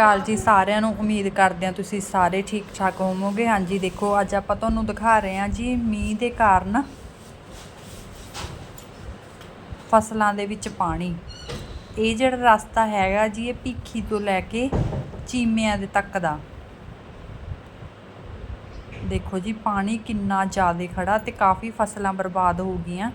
ਅਕਾਲ ਜੀ ਸਾਰਿਆਂ ਨੂੰ ਉਮੀਦ ਕਰਦੇ ਹਾਂ ਤੁਸੀਂ ਸਾਰੇ ਠੀਕ ਠਾਕ ਹੋਵੋਗੇ। ਹਾਂਜੀ, ਦੇਖੋ, ਅੱਜ ਆਪਾਂ ਤੁਹਾਨੂੰ ਦਿਖਾ ਰਹੇ ਹਾਂ ਜੀ ਮੀਂਹ ਦੇ ਕਾਰਨ ਫਸਲਾਂ ਦੇ ਵਿੱਚ ਪਾਣੀ। ਇਹ ਜਿਹੜਾ ਰਸਤਾ ਹੈਗਾ ਜੀ, ਇਹ ਭੀਖੀ ਤੋਂ ਲੈ ਕੇ ਚੀਮਿਆਂ ਦੇ ਤੱਕ ਦਾ। ਦੇਖੋ ਜੀ, ਪਾਣੀ ਕਿੰਨਾ ਜ਼ਿਆਦਾ ਖੜਾ ਤੇ ਕਾਫੀ ਫਸਲਾਂ ਬਰਬਾਦ ਹੋ ਗਈਆਂ।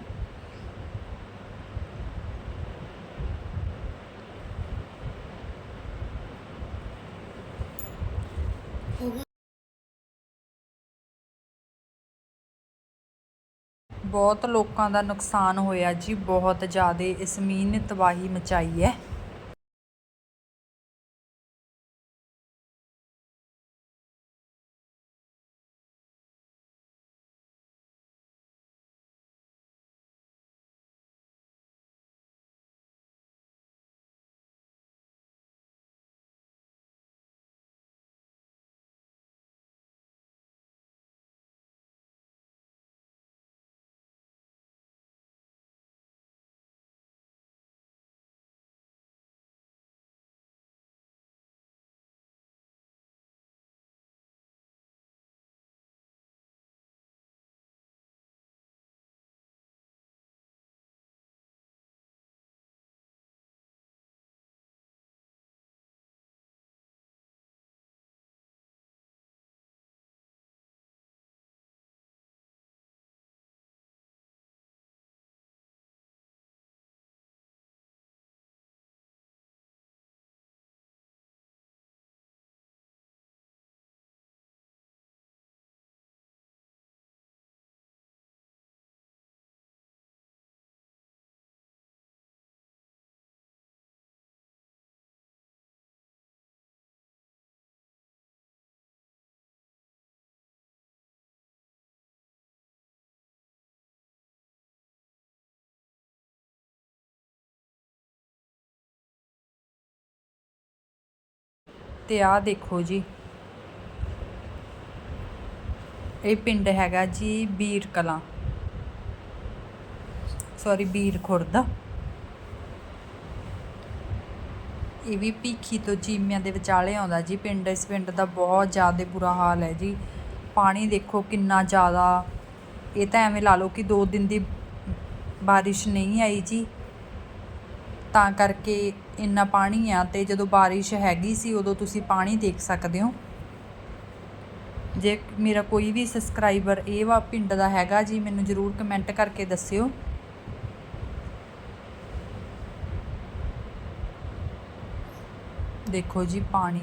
ਬਹੁਤ ਲੋਕਾਂ ਦਾ ਨੁਕਸਾਨ ਹੋਇਆ ਜੀ ਬਹੁਤ ਜ਼ਿਆਦਾ ਇਸ ਮੀਂਹ ਨੇ ਤਬਾਹੀ ਮਚਾਈ ਹੈ। ਤੇ ਆਹ ਦੇਖੋ ਜੀ। ਇਹ ਪਿੰਡ ਹੈਗਾ ਜੀ ਬੀਰ ਕਲਾਂ। ਸੌਰੀ ਬੀਰ ਖੁਰਦ। ਇਹ ਵੀ ਭੀਖੀ ਤੋਂ ਚੀਮਿਆਂ ਦੇ ਵਿਚਾਲੇ ਆਉਂਦਾ ਜੀ ਪਿੰਡ। ਇਸ ਪਿੰਡ ਦਾ ਬਹੁਤ ਜ਼ਿਆਦਾ ਬੁਰਾ ਹਾਲ ਹੈ ਜੀ। ਪਾਣੀ ਦੇਖੋ ਕਿੰਨਾ ਜ਼ਿਆਦਾ। ਇਹ ਤਾਂ ਐਵੇਂ ਲਾ ਲਓ ਕਿ 2 ਦਿਨ ਦੀ ਬਾਰਿਸ਼ ਨਹੀਂ ਆਈ ਜੀ। ਤਾਂ ਕਰਕੇ ਇੰਨਾ ਪਾਣੀ ਆ ਤੇ ਜਦੋਂ ਬਾਰਿਸ਼ ਹੈਗੀ ਸੀ ਉਦੋਂ ਤੁਸੀਂ ਪਾਣੀ ਦੇਖ ਸਕਦੇ ਹੋ। ਜੇ ਮੇਰਾ ਕੋਈ ਵੀ ਸਬਸਕ੍ਰਾਈਬਰ ਇਹ ਵਾ ਪਿੰਡ ਦਾ ਹੈਗਾ ਜੀ, ਮੈਨੂੰ ਜਰੂਰ ਕਮੈਂਟ ਕਰਕੇ ਦੱਸਿਓ। ਦੇਖੋ ਜੀ ਪਾਣੀ।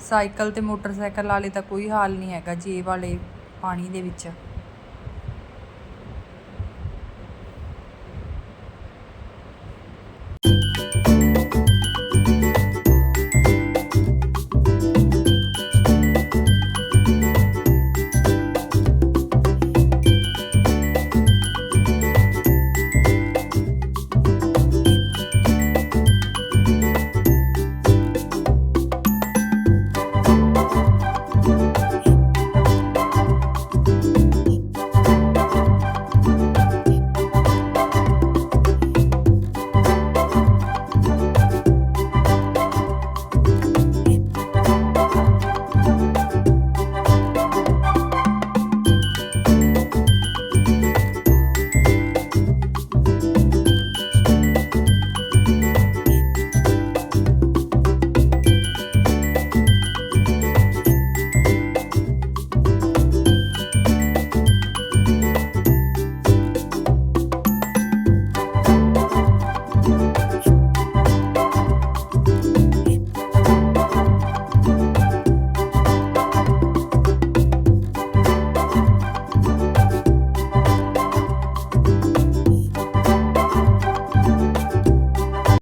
ਸਾਈਕਲ ਤੇ ਮੋਟਰਸਾਈਕਲ ਵਾਲੇ ਤਾਂ ਕੋਈ ਹਾਲ ਨਹੀਂ ਹੈਗਾ ਜੀ, ਇਹ ਵਾਲੇ ਪਾਣੀ ਦੇ ਵਿੱਚ।